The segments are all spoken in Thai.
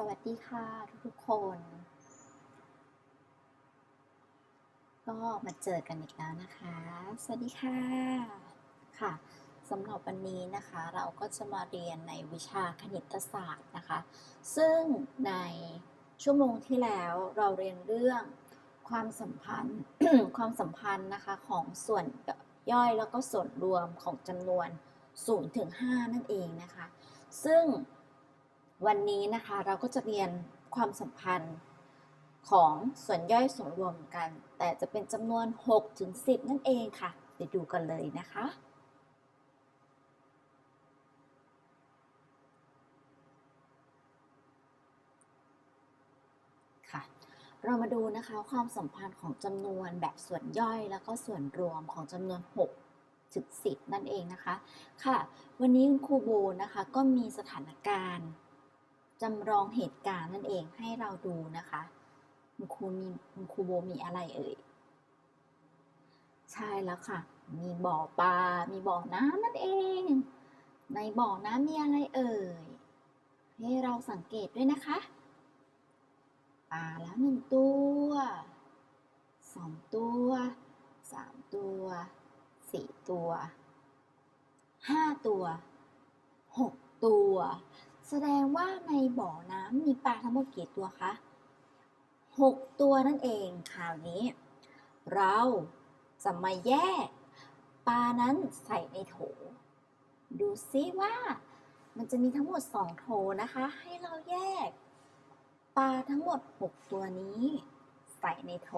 สวัสดีค่ะทุกๆคน ก็มาเจอกันอีกแล้วนะคะ สวัสดีค่ะค่ะสำหรับวันนี้นะคะเราก็จะมาเรียนในวิชาคณิตศาสตร์นะคะ ซึ่งในชั่วโมงที่แล้วเราเรียนเรื่องความสัมพันธ์ความสัมพันธ์นะคะของส่วนย่อยแล้วก็ส่วนรวมของจำนวน0ถึง5นั่นเองนะคะ ซึ่ง วันนี้นะคะเราก็จะเรียนความสัมพันธ์ของส่วนย่อยส่วนรวมกัน แต่จะเป็นจำนวน 6 ถึง 10 นั่นเองค่ะไปดูกันเลยนะคะ ค่ะ เรามาดูนะคะความสัมพันธ์ของจำนวนแบบส่วนย่อยแล้วก็ส่วนรวมของจำนวน 6ถึง10 นั่นเองนะคะ ค่ะ วันนี้คุณครูโบนะคะ ก็มีสถานการณ์ จำลองเหตุการณ์นั่นเองให้เราดูนะคะคุณครูมีคุณครูโบมีอะไรเอ่ย ใช่แล้วค่ะ มีบ่อปลา มีบ่อน้ำนั่นเอง ในบ่อน้ำมีอะไรเอ่ย ให้เราสังเกตด้วยนะคะ ปลาแล้วหนึ่งตัวสองตัวสามตัวสี่ตัวห้าตัวหกตัว แสดงว่าในบ่อน้ำมีปลาทั้งหมดกี่ตัวคะหกตัวนั่นเองคราวนี้ เราจะมาแยกปลานั้นใส่ในโถ ดูซิว่ามันจะมีทั้งหมดสองโถนะคะ ให้เราแยก ปลาทั้งหมด 6 ตัวนี้ ใส่ในโถ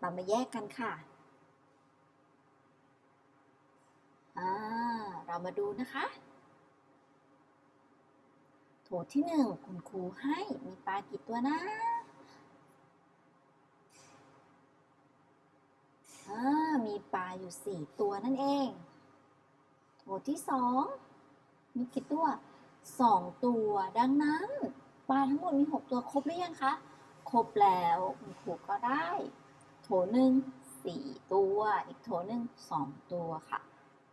เรามาแยกกันค่ะอ่าเรามาดูนะคะ โถที่หนึ่งคุณครูให้มีปลากี่ตัวนะมีปลาอยู่สี่ตัวนั่นเอง โถที่สองมีกี่ตัวสองตัว ดังนั้น ปลาทั้งหมดมี6ตัวครบหรือยังคะ ครบแล้วคุณครูก็ได้ โถหนึ่งสี่ตัว อีกโถหนึ่งสองตัวค่ะ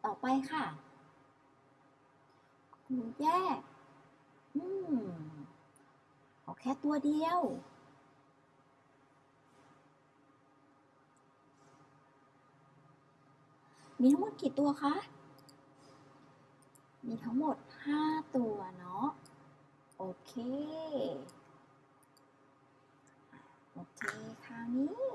ต่อไปค่ะ ครูแยก อืมเอาแค่ตัวเดียว มีทั้งหมดกี่ตัวคะ มีทั้งหมด 5 ตัวเนาะ โอเค โอเค คราวนี้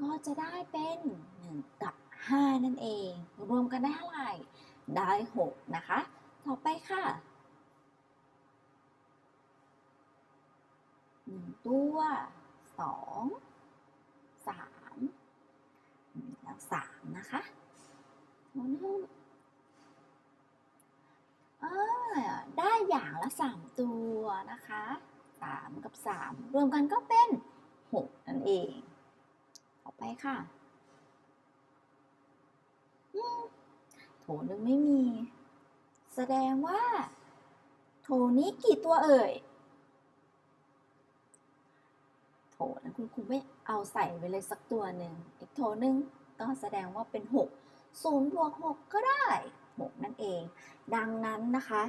ก็จะได้เป็น 1 กับ 5 นั่นเอง รวมกันได้เท่าไหร่ ได้ 6 นะคะ ต่อไปค่ะ 1ตัว2 3แล้ว3นะคะโอ้นึงอ่าได้อย่างละ3ตัวนะคะ3กับ3รวมกันก็เป็น6นั่นเอง ต่อไปค่ะโถหนึงไม่มี แสดงว่า โถนี้กี่ตัวเอ่ย โถนะคุณครูไม่เอาใส่ไปเลยสักตัวหนึ่งอีกโถหนึ่งก็แสดงว่าเป็น 6 0บวก6ก็ได้ 6 นั่นเอง ดังนั้นนะคะ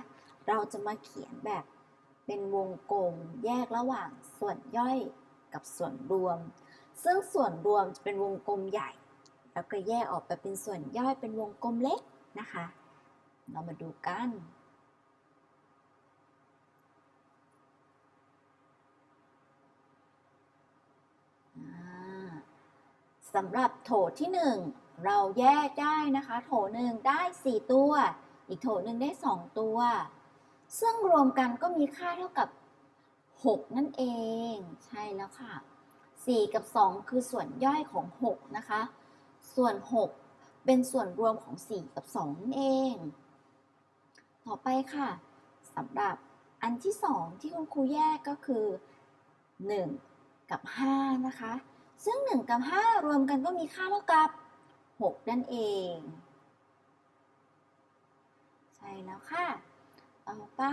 เราจะมาเขียนแบบเป็นวงกลมแยกระหว่างส่วนย่อยกับส่วนรวม ซึ่งส่วนรวมจะเป็นวงกลมใหญ่ แล้วก็แยกออกไปเป็นส่วนย่อยเป็นวงกลมเล็กนะคะ เรามาดูกัน อ่า สำหรับโถที่ 1 เราแยกได้นะคะ โถหนึ่งได้ 4 ตัว อีกโถหนึ่งได้ 2 ตัว ซึ่งรวมกันก็มีค่าเท่ากับ 6 นั่นเอง ใช่แล้วค่ะ 4 กับ 2 คือส่วนย่อยของ 6 นะคะ ส่วน 6 เป็นส่วนรวมของ 4 กับ 2 นั่นเอง ต่อไปค่ะสำหรับอันที่ 2 ที่คุณครูแยกก็คือ 1 กับ 5 นะคะ ซึ่ง 1 กับ 5 รวมกันก็มีค่าเท่ากับ 6 นั่นเอง ใช่แล้วค่ะต่อไป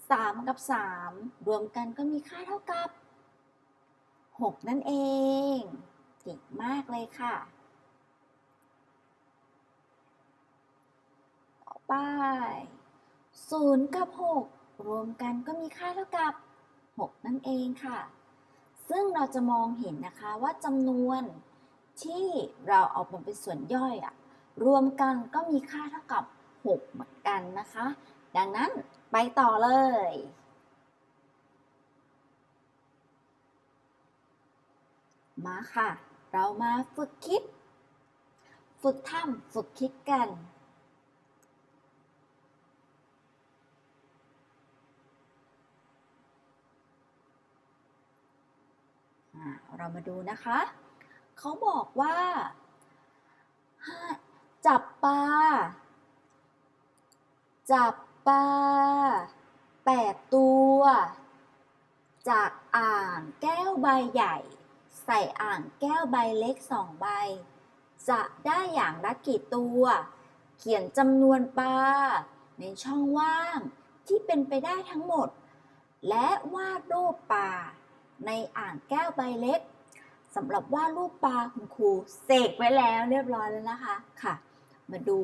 3 กับ 3 รวมกันก็มีค่าเท่ากับ 6 นั่นเองเก่งมากเลยค่ะ ต่อไป 0 กับ 6 รวมกันก็มีค่าเท่ากับ 6 นั่นเองค่ะ ซึ่งเราจะมองเห็นนะคะว่าจำนวนที่เราเอามาเป็นส่วนย่อยอะรวมกันก็มีค่าเท่ากับ 6 เหมือนกันนะคะ ดังนั้นไปต่อเลย มาค่ะ เรามาฝึกคิด ฝึกทำฝึกคิดกัน อ่า เรามาดูนะคะ เขาบอกว่า จับปลา จับปลาแปดตัว จากอ่างแก้วใบใหญ่ ใส่อ่างแก้วใบเล็กสองใบ จะได้อย่างละกี่ตัว เขียนจำนวนปลาในช่องว่างที่เป็นไปได้ทั้งหมด และวาดรูปปลา ในอ่างแก้วใบเล็กสำหรับวาดรูปปลาคุณครูเสกไว้แล้วเรียบร้อยแล้วนะคะค่ะ มาดู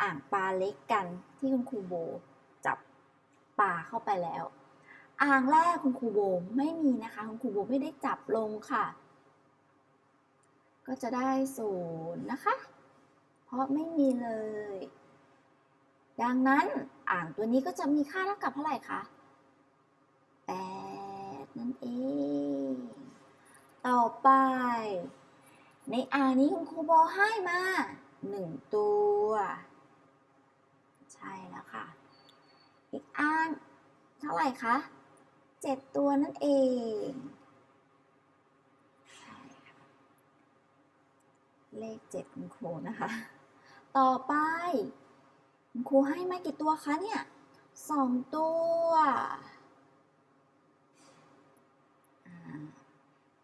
อ่างปลาเล็กกันที่คุณครูโบจับปลาเข้าไปแล้ว อ่างแรกคุณครูโบไม่มีนะคะคุณครูโบไม่ได้จับลงค่ะ ก็จะได้ศูนย์นะคะ เพราะไม่มีเลย ดังนั้นอ่างตัวนี้ก็จะมีค่าเท่ากับเท่าไหร่คะแปด นั่นเอง ต่อไป ในอ่างนี้คุณครูโบให้มาหนึ่งตัว ใช่แล้วค่ะ อีกอ่างเท่าไหร่คะเจ็ดตัวนั่นเองใช่เลขเจ็ดคุณครูนะคะ ต่อไป คุณครูให้มากี่ตัวคะเนี่ยสองตัว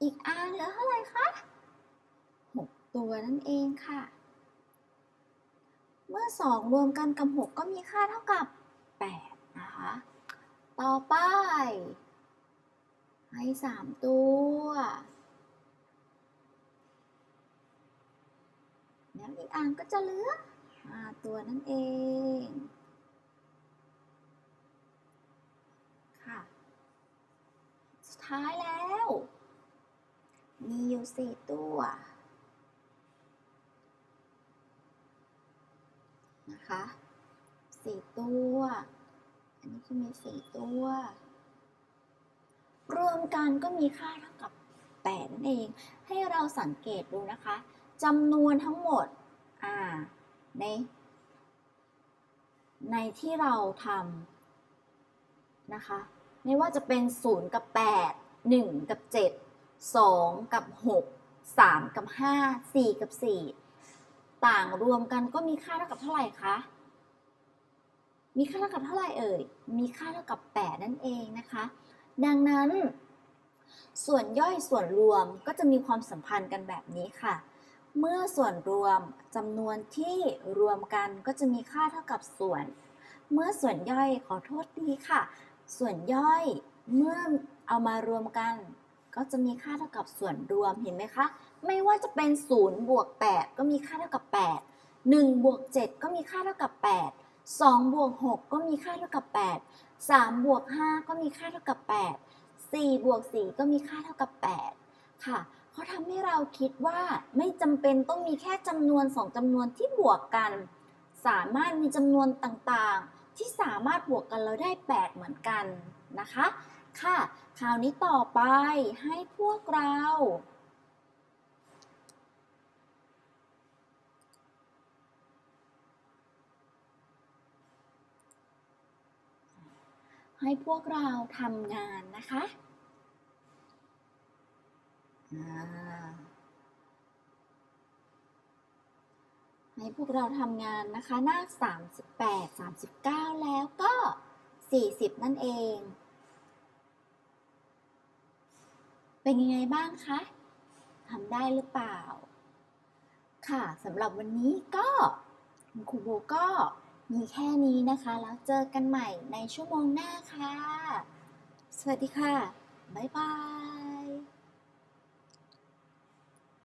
อีกอ่างเหลือเท่าไหร่คะหกตัวนั่นเองค่ะ เมื่อสองรวมกันกับหกก็มีค่าเท่ากับแปดนะคะ ต่อไปให้สามตัวแล้วอีกอ่างก็จะเหลือห้าตัวนั่นเอง ค่ะ สุด ท้ายแล้ว มีอยู่สี่ตัว นะคะสี่ตัว อันนี้ก็มีสี่ตัว รวมกันก็มีค่าเท่ากับ8นั่นเอง ให้เราสังเกตดูนะคะจำนวนทั้งหมด อ่า ใน ในที่เราทำนะคะ ไม่ว่าจะเป็น 0 กับ 8 1 กับ 7 2 กับ 6 3 กับ 5 4 กับ 4 ต่างรวมกันก็มีค่าเท่ากับเท่าไหร่คะ มีค่าเท่ากับเท่าไหร่เอ่ย มีค่าเท่ากับ 8 นั่นเองนะคะ ดังนั้น ส่วนย่อยส่วนรวมก็จะมีความสัมพันธ์กันแบบนี้ค่ะ เมื่อส่วนรวมจำนวนที่รวมกันก็จะมีค่าเท่ากับส่วน เมื่อส่วนย่อยขอโทษดีค่ะ ส่วนย่อยเมื่อเอามารวมกัน ก็จะมีค่าเท่ากับส่วนรวมเห็นไหมคะ ไม่ว่าจะเป็น0บวก8ก็มีค่าเท่ากับ8 1บวก7ก็มีค่าเท่ากับ 8 2บวก6ก็มีค่าเท่ากับ 8 3บวก5ก็มีค่าเท่ากับ 8 4บวก4ก็มีค่าเท่ากับ 8 ค่ะเขาทำให้เราคิดว่าไม่จำเป็นต้องมีแค่จำนวน 2จำนวนที่บวกกัน สามารถมีจำนวนต่างๆ ที่สามารถบวกกันแล้วได้ 8 เหมือนกันนะคะ ค่ะ คราวนี้ต่อไปให้พวกเราให้พวกเราทำงานนะคะ อ่า ให้พวกเราทำงานนะคะ หน้า 38 39 แล้วก็ 40 นั่นเอง เป็นยังไงบ้างคะทำได้หรือเปล่า ค่ะสำหรับวันนี้ก็คุณครูโบก็มีแค่นี้นะคะ แล้วเจอกันใหม่ในชั่วโมงหน้าค่ะ สวัสดีค่ะ บ๊ายบาย